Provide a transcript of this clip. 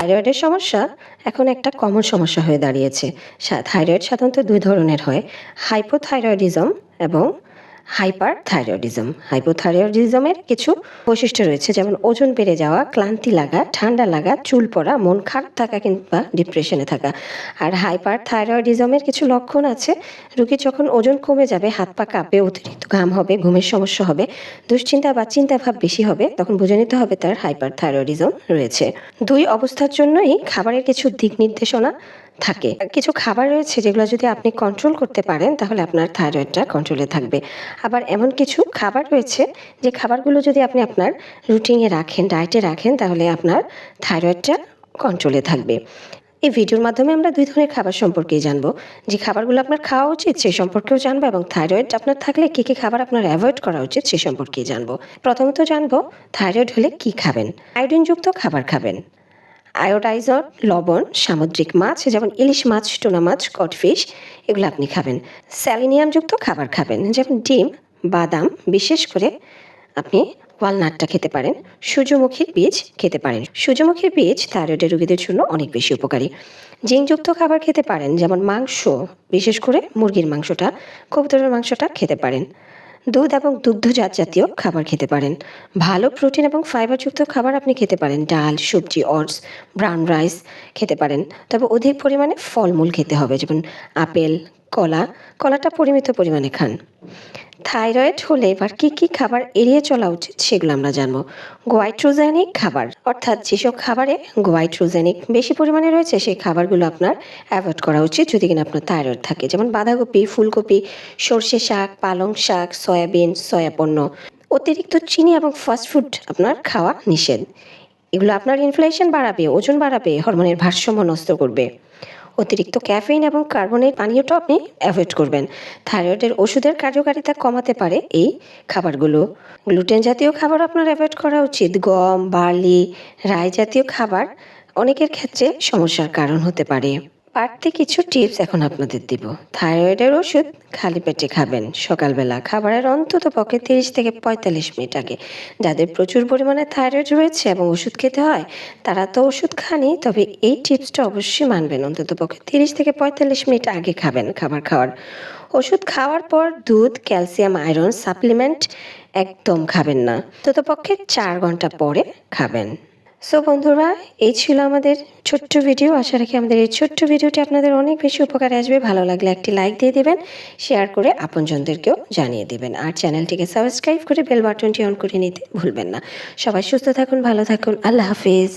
থাইরয়েডের সমস্যা এখন একটা কমন সমস্যা হয়ে দাঁড়িয়েছে। থাইরয়েড সাধারণত দুই ধরনের হয় হাইপোথাইরয়েডিজম এবং হাইপার থাইরয়েডিজম হাইপোথাইরয়েডিজমের কিছু বৈশিষ্ট্য রয়েছে, যেমন ওজন বেড়ে যাওয়া, ক্লান্তি লাগা, ঠান্ডা লাগা, চুল পড়া, মন খারাপ থাকা কিংবা ডিপ্রেশনে থাকা। আর হাইপার থাইরয়েডিজমের কিছু লক্ষণ আছে রোগীর যখন ওজন কমে যাবে, হাত পা কাঁপবে অতিরিক্ত। ঘাম হবে, ঘুমের সমস্যা হবে, দুশ্চিন্তা বা চিন্তা ভাব বেশি হবে, তখন বুঝে নিতে হবে তার হাইপার থাইরয়েডিজম রয়েছে। দুই অবস্থার জন্যই খাবারের কিছু দিক নির্দেশনা থাকে। কিছু খাবার রয়েছে যেগুলো যদি আপনি কন্ট্রোল করতে পারেন, তাহলে আপনার থাইরয়েডটা কন্ট্রোলে থাকবে। আবার এমন কিছু খাবার রয়েছে যে খাবারগুলো যদি আপনি আপনার রুটিনে রাখেন ডায়েটে রাখেন, তাহলে আপনার থাইরয়েডটা কন্ট্রোলে থাকবে। এই ভিডিওর মাধ্যমে আমরা দুই ধরনের খাবার সম্পর্কেই জানব। যে খাবারগুলো আপনার খাওয়া উচিত সে সম্পর্কেও জানব এবং থাইরয়েড আপনার থাকলে কী কী খাবার আপনার অ্যাভয়েড করা উচিত সে সম্পর্কেই জানব। প্রথমত জানব থাইরয়েড হলে কি খাবেন? আয়োডিনযুক্ত খাবার খাবেন। আয়োডাইজার, লবণ, সামুদ্রিক মাছ, যেমন ইলিশ মাছ, টোনা মাছ, কটফিশ, এগুলো আপনি খাবেন। স্যালিনিয়ামযুক্ত খাবার খাবেন, যেমন ডিম, বাদাম, বিশেষ করে আপনি ওয়ালনাটটা খেতে পারেন। সূর্যমুখীর বীজ খেতে পারেন। সূর্যমুখীর বীজ থাইরয়েডের রোগীদের জন্য অনেক বেশি উপকারী। জিঙ্কযুক্ত খাবার খেতে পারেন, যেমন মাংস, বিশেষ করে মুরগির মাংসটা, কবুতরের মাংসটা খেতে পারেন। দুধ এবং দুগ্ধজাত জাতীয় খাবার খেতে পারেন। ভালো প্রোটিন এবং ফাইবারযুক্ত খাবার আপনি খেতে পারেন। ডাল, সবজি অটস ব্রাউন রাইস খেতে পারেন। তবে অধিক পরিমাণে ফলমূল খেতে হবে। যেমন আপেল, কলা, কলাটা পরিমিত পরিমাণে খান। থাইরয়েড হলে এবার কী কী খাবার এড়িয়ে চলা উচিত সেগুলো আমরা জানব। গোয়াইট্রোজেনিক খাবার, অর্থাৎ যেসব খাবারে গোয়াইট্রোজেনিক বেশি পরিমাণে রয়েছে, সেই খাবারগুলো আপনার অ্যাভয়েড করা উচিত যদি কিনা আপনার থাইরয়েড থাকে। যেমন বাঁধাকপি, ফুলকপি, সর্ষে শাক, পালং শাক, সয়াবিন সয়াপণ্য অতিরিক্ত চিনি এবং ফাস্টফুড আপনার খাওয়া নিষেধ। এগুলো আপনার ইনফ্লেশন বাড়াবে, ওজন বাড়াবে, হরমোনের ভারসাম্য নষ্ট করবে। অতিরিক্ত ক্যাফেইন এবং কার্বনের পানীয়টা আপনি অ্যাভয়েড করবেন। থাইরয়েডের ওষুধের কার্যকারিতা কমাতে পারে এই খাবারগুলো। গ্লুটেন জাতীয় খাবার আপনার অ্যাভয়েড করা উচিত। গম, বার্লি, রাই জাতীয় খাবার অনেকের ক্ষেত্রে সমস্যার কারণ হতে পারে। বাড়তি কিছু টিপস এখন আপনাদের দিব। থাইরয়েডের ওষুধ খালি পেটে খাবেন। সকালবেলা খাবারের অন্তত পক্ষে তিরিশ থেকে পঁয়তাল্লিশ মিনিট আগে। যাদের প্রচুর পরিমাণে থাইরয়েড রয়েছে এবং ওষুধ খেতে হয়, তারা তো ওষুধ খানি তবে এই টিপসটা অবশ্যই মানবেন। অন্তত পক্ষে তিরিশ থেকে পঁয়তাল্লিশ মিনিট আগে খাবেন খাবার খাওয়ার। ওষুধ খাওয়ার পর দুধ, ক্যালসিয়াম, আয়রন সাপ্লিমেন্ট একদম খাবেন না। অন্তত পক্ষে চার ঘণ্টা পরে খাবেন। সো বন্ধুরা, এই ছিল আমাদের ছোট্ট ভিডিও আশা রাখি আমাদের এই ছোট্ট ভিডিওটি আপনাদের অনেক বেশি উপকারে আসবে। ভালো লাগলে একটি লাইক দিয়ে দেবেন শেয়ার করে আপনজনদেরকেও জানিয়ে দেবেন। আর চ্যানেলটিকে সাবস্ক্রাইব করে বেল বাটনটি অন করে নিতে ভুলবেন না। সবাই সুস্থ থাকুন, ভালো থাকুন। আল্লাহ হাফিজ।